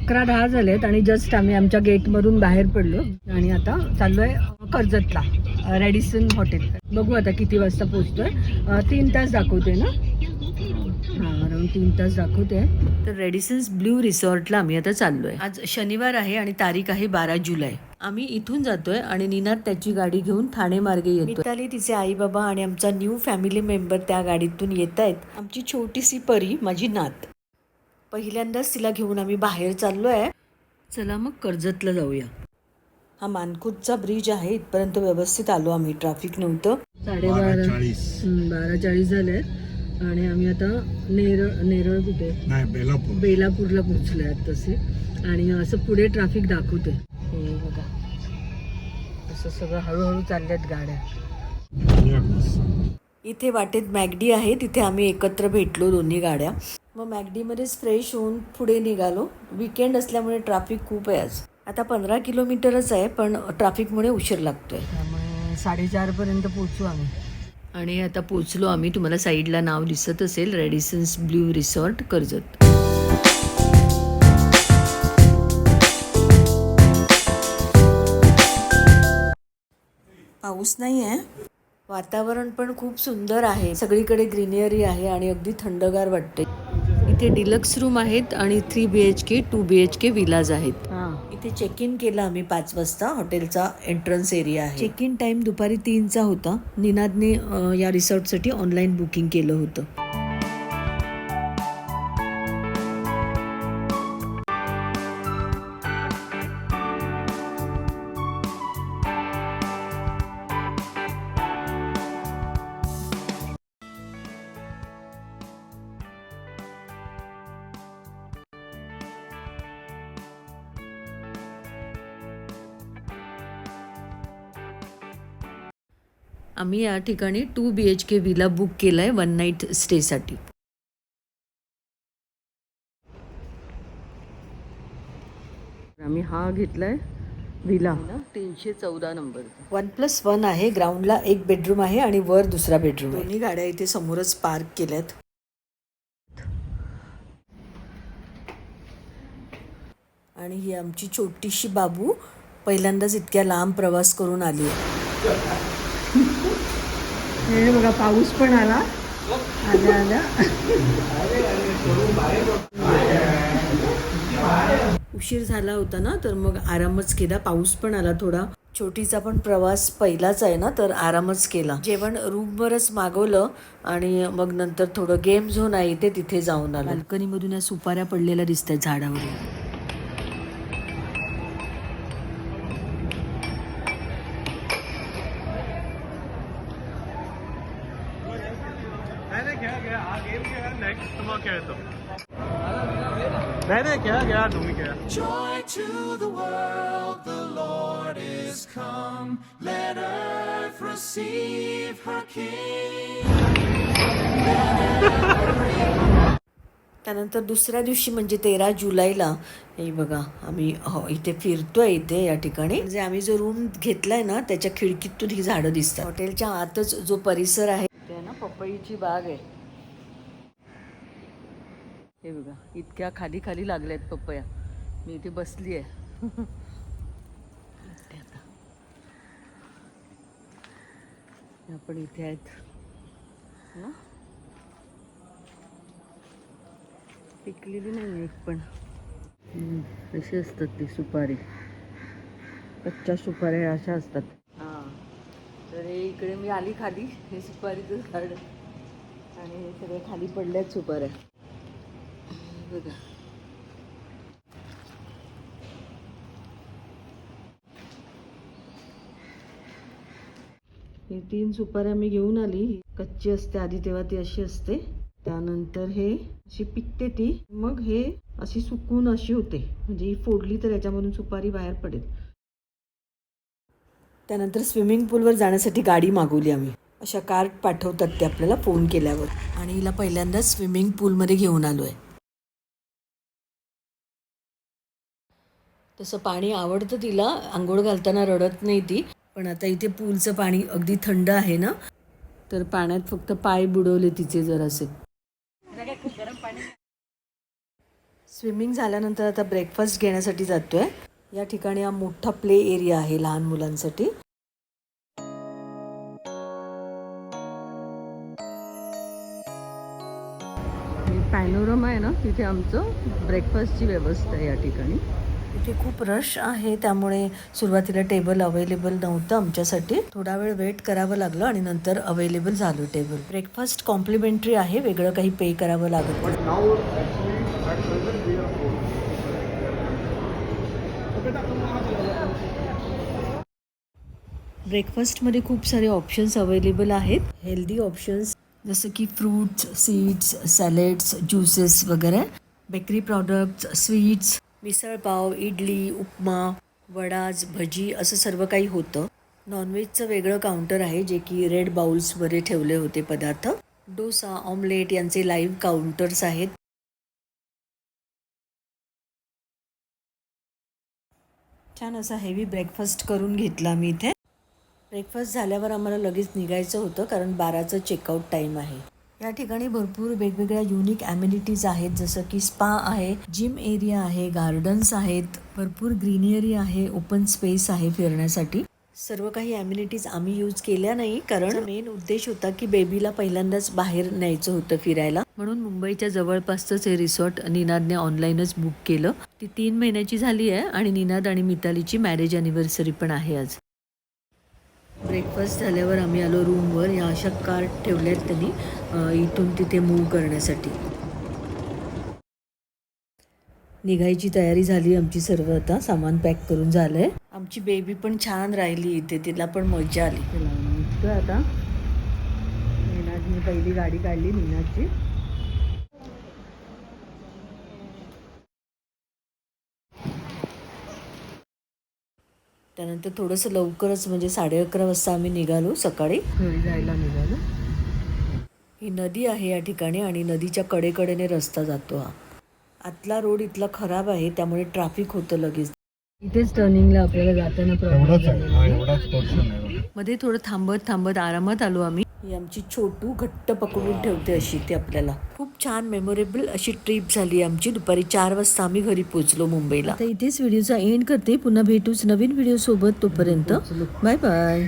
अकरा दहा झालेत आणि जस्ट आम्ही आमच्या गेटमधून बाहेर पडलो आणि आता चाललोय कर्जतला रेडिसन हॉटेल. बघू आता किती वाजता पोहोचतोय. अ, तीन तास दाखवते ना? हां अराउंड तीन तास दाखवते तर रेडिसन्स ब्ल्यू रिसॉर्टला आम्ही आता चाललोय. आज शनिवार आहे आणि तारीख आहे बारा जुलै. आम्ही इथून जातोय आणि निनाद त्याची गाडी घेऊन ठाणे मार्गे येतो मिताली तिचे आई बाबा आणि आमचा न्यू फॅमिली मेंबर त्या गाडीतून येत आहेत आमची छोटीशी परी माझी नात. पहिल्यांदाच तिला घेऊन आम्ही बाहेर चाललो आहे चला मग कर्जतला जाऊया. हा मानकुटचा ब्रिज आहे इथपर्यंत व्यवस्थित आलो आम्ही. ट्रॅफिक नव्हतं. साडेबारा हं, बारा चाळीस झाले आणि आम्ही आता नेरळ नेरळ कुठे? नाही बेलापूर. बेलापूरला पोहोचले आहेत तसे आणि असं पुढे ट्रॅफिक दाखवते हे बघा. असं सगळं हळूहळू चालल्यात गाड्या. इथे वाटेत मॅगडी आहे तिथे आम्ही एकत्र भेटलो दोन्ही गाड्या. मग मॅगडीमध्येच फ्रेश होऊन पुढे निघालो. विकेंड असल्यामुळे ट्रॅफिक खूप आहे आज. आता पंधरा किलोमीटरच आहे पण ट्रॅफिकमुळे उशीर लागतोय. त्यामुळे साडेचारपर्यंत पोचू आम्ही. आणि आता पोचलो आम्ही तुम्हाला साईडला नाव दिसत असेल रेडिसन्स ब्ल्यू रिसॉर्ट कर्जत. पाऊस नाही आहे. वातावरण पण खूप सुंदर आहे. सगळीकडे ग्रीनरी आहे आणि अगदी थंडगार वाटते इथे डिलक्स रूम आहेत आणि three B H K two B H K villas आहेत. इथे चेक इन केलं आम्ही पाच वाजता. हॉटेलचा एंट्रन्स एरिया आहे. चेक इन टाइम दुपारी तीनचा होता. निनादने या रिसॉर्टसाठी ऑनलाईन बुकिंग केलं होतं. आम्ही या ठिकाणी two B H K villa book केला आहे वन नाईट स्टेसाठी आम्ही हा घेतलाय विला तीनशे चौदा नंबर वन प्लस वन आहे ग्राउंडला एक बेडरूम आहे आणि वर दुसरा बेडरूम दोन्ही गाड्या इथे समोरच पार्क केल्यात. आणि ही आमची छोटीशी बाबू पहिल्यांदाच इतक्या लांब प्रवास करून आली आहे. हे बघा पाऊस पण आला. आल्या आल्या. उशीर झाला होता ना तर मग आरामच केला. पाऊस पण आला थोडा. छोटीचा पण प्रवास पहिलाच आहे ना तर आरामच केला. जेवण रूमवरच मागवलं आणि मग नंतर थोडं गेम झोन आहे इथे तिथे जाऊन आलं. बाल्कनीमधून या सुपाऱ्या पडलेल्या दिसत आहेत झाडावर नेक्स्ट तुम्हाला खेळतो नाही नाही घ्या घ्या तुम्ही घ्या Joy to the world, the Lord is come. Let earth receive her King. त्यानंतर दुसऱ्या दिवशी म्हणजे तेरा जुलैला हे बघा आम्ही हो इथे फिरतोय इथे या ठिकाणी म्हणजे आम्ही जो रूम घेतलाय ना त्याच्या खिडकीतून ही झाडं दिसतात हॉटेलच्या आतच जो परिसर आहे ते ना पपईची बाग आहे हे बघा इतक्या खाली खाली लागल्यात पपया. मी इथे बसली आहे. आता. आपण इथे आहेत. ना पिकलेली नाही एक पण. अशी असतात ती सुपारी? कच्च्या सुपाऱ्या अशा असतात. हां. तर हे इकडे मी आली खाली. हे सुपारीचं झाड. आणि हे सगळे खाली पडल्यात सुपाऱ्या. बघा. हे तीन सुपाऱ्या मी घेऊन आली. कच्ची असते आधी तेव्हा ती अशी असते. त्यानंतर हे अशी पिकते ती. मग हे अशी सुकून अशी होते. म्हणजे ही फोडली तर याच्यामधून सुपारी बाहेर पडेल. त्यानंतर स्विमिंग पूलवर जाण्यासाठी गाडी मागवली आम्ही. अशा कार्ट पाठवतात ते आपल्याला फोन केल्यावर. आणि हिला पहिल्यांदा स्विमिंग पूलमध्ये घेऊन आलो आहे तसं पाणी आवडतं तिला. आंघोळ घालताना रडत नाही ती. पण आता इथे पूलचं पाणी अगदी थंड आहे ना. तर पाण्यात फक्त पाय बुडवले तिचे जरासे. स्विमिंग झाल्यानंतर आता ब्रेकफास्ट घेण्यासाठी जातोय. या ठिकाणी हा मोठा प्ले एरिया आहे लहान मुलांसाठी. पॅनोरमा आहे ना तिथे आमचं ब्रेकफास्टची व्यवस्था आहे या ठिकाणी. इथे खूप रश आहे त्यामुळे सुरुवातीला टेबल अवेलेबल नव्हतं आमच्यासाठी. थोडा वेळ वेट करावं लागलं आणि नंतर अवेलेबल झालं टेबल ब्रेकफास्ट कॉम्प्लिमेंटरी आहे वेगळं काही पे करावं लागत ब्रेकफास्टमध्ये खूप सारे ऑप्शन्स अवेलेबल आहेत. हेल्दी ऑप्शन्स जसं की फ्रूट्स सीड्स सॅलेड्स ज्युसेस वगैरे. Bakery products sweets misal pav idli upma vadas bhaji असं सर्व काही होतं. नॉनव्हेजचं वेगळं काउंटर आहे जे की रेड बाउल्समध्ये ठेवले होते पदार्थ. डोसा ऑमलेट यांचे लाईव्ह काउंटर्स आहेत. छान असा हेवी ब्रेकफास्ट करून घेतला मी इथे. ब्रेकफास्ट झाल्यावर आम्हाला लगेच निघायचं होतं कारण बाराचं चेकआउट टाईम आहे. या ठिकाणी भरपूर वेगवेगळ्या युनिक ॲम्युनिटीज आहेत जसं की स्पा आहे जिम एरिया आहे गार्डन्स आहेत भरपूर ग्रीनरी आहे ओपन स्पेस आहे फिरण्यासाठी. सर्व काही ॲम्युनिटीज आम्ही यूज केल्या नाही कारण मेन उद्देश होता की बेबीला पहिल्यांदाच बाहेर न्यायचं होतं फिरायला. म्हणून मुंबईच्या जवळपासच हे रिसॉर्ट निनादने ऑनलाईनच बुक केलं. ती तीन महिन्याची झाली आहे आणि निनाद आणि मितालीची मॅरेज अॅनिव्हर्सरी पण आहे आज. ब्रेकफास्ट झाल्यावर आम्ही आलो रूमवर या अशा कार्ट आहेत त्यांनी इथून तिथे मूव्ह करण्यासाठी. निघायची तयारी झाली आमची सर्व आता. सामान पॅक करून झालंय. आमची बेबी पण छान राहिली इथे. तिला पण मजा आली. निघतोय आता. निनादने पहिली गाडी काढली निनादची त्यानंतर थोडंसं लवकरच म्हणजे साडे अकरा वाजता आम्ही निघालो सकाळी. घरी जायला निघालो. ही नदी आहे या ठिकाणी आणि नदीच्या कडेकडेने रस्ता जातो हा. आतला रोड इथला खराब आहे त्यामुळे ट्रॅफिक होतं लगेच. इथेच टर्निंगला आपल्याला जाताना एवढाच आहे. हा एवढाच पोर्शन आहे. मध्ये थोडं थांबत थांबत आरामात आलो आम्ही. ही आमची छोटू घट्ट पकडून ठेवते अशी ती आपल्याला. खूप छान मेमोरेबल अशी ट्रिप झाली आमची. दुपारी चार वाजता आम्ही घरी पोहोचलो मुंबईला. आता इथेच व्हिडिओचा एंड करते. पुन्हा भेटूच नवीन व्हिडिओ सोबत तोपर्यंत. Bye bye